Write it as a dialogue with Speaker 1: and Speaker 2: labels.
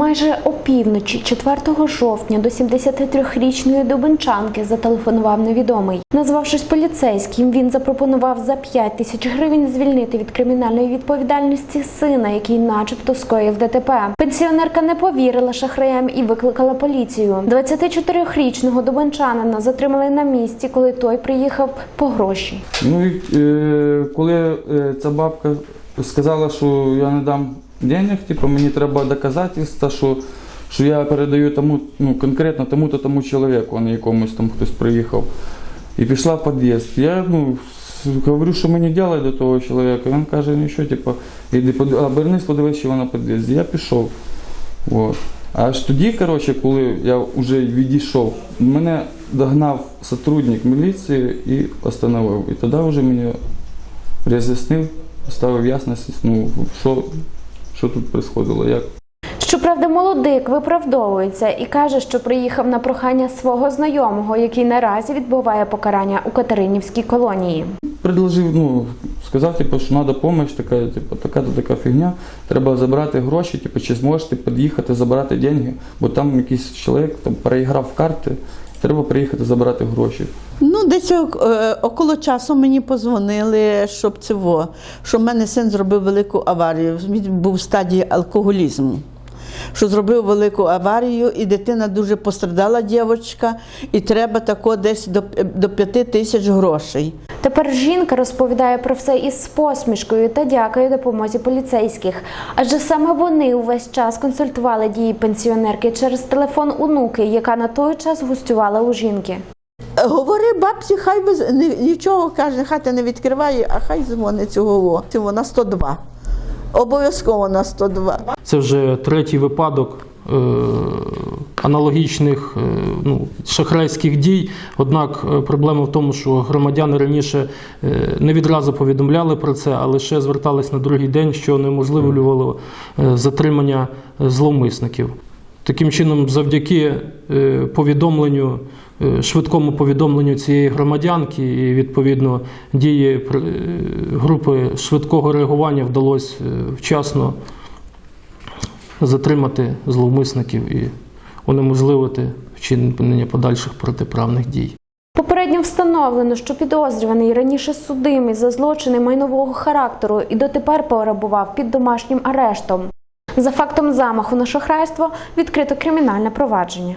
Speaker 1: Майже опівночі 4 жовтня до 73-річної дубенчанки зателефонував невідомий. Назвавшись поліцейським, він запропонував за 5 тисяч гривень звільнити від кримінальної відповідальності сина, який начебто скоїв ДТП. Пенсіонерка не повірила шахраям і викликала поліцію. 24-річного дубенчанина затримали на місці, коли той приїхав по гроші.
Speaker 2: Ну і е, коли е, ця бабка сказала, що я не дам денег, типу, мені треба доказательства, що, що я передаю тому, ну, конкретно тому-то тому чоловіку, а не якомусь там хтось приїхав. І пішла в під'їзд. Я ну, говорю, що мені робити до того чоловіка. Він каже, нічого, типу, іди обернись, подивись, що вона на під'їзді. Я пішов. От. Аж тоді, коротше, коли я вже відійшов, мене догнав сотрудник міліції і остановив. І тоді вже мені роз'яснив, ставив ясність, ну, що, що тут происходило, як.
Speaker 1: Щоправда, молодик виправдовується і каже, що приїхав на прохання свого знайомого, який наразі відбуває покарання у Катеринівській колонії.
Speaker 2: Предложив, ну, сказав, типу, що треба допомога, така, типу, така то така фігня, треба забрати гроші, типу, чи зможеш ти під'їхати забрати деньги, бо там якийсь чоловік там, переіграв карти, треба приїхати забрати гроші.
Speaker 3: Ну, десь е, около часу мені позвонили, щоб цього, що в мене син зробив велику аварію. Він був в стадії алкоголізму. Що зробив велику аварію, і дитина дуже пострадала, дівчинка, і треба тако десь до, до п'яти тисяч грошей.
Speaker 1: Тепер жінка розповідає про все із посмішкою та дякує допомозі поліцейських. Адже саме вони увесь час консультували дії пенсіонерки через телефон онуки, яка на той час гостювала у жінки.
Speaker 3: Говори бабці, хай без ні- нічого каже, хай ти не відкриває, а хай дзвонить цього. Цього на 102. Обов'язково на 102.
Speaker 4: Це вже третій випадок аналогічних е, ну, шахрайських дій. Однак е, проблема в тому, що громадяни раніше е, не відразу повідомляли про це, а лише звертались на другий день, що неможливлювало е, затримання е, зловмисників. Таким чином, завдяки е, повідомленню, е, швидкому повідомленню цієї громадянки і відповідно дії е, групи швидкого реагування вдалося е, вчасно затримати зловмисників і унеможливити вчинення подальших протиправних дій.
Speaker 1: Попередньо встановлено, що підозрюваний раніше судимий за злочини майнового характеру і дотепер перебував під домашнім арештом. За фактом замаху на шахрайство відкрито кримінальне провадження.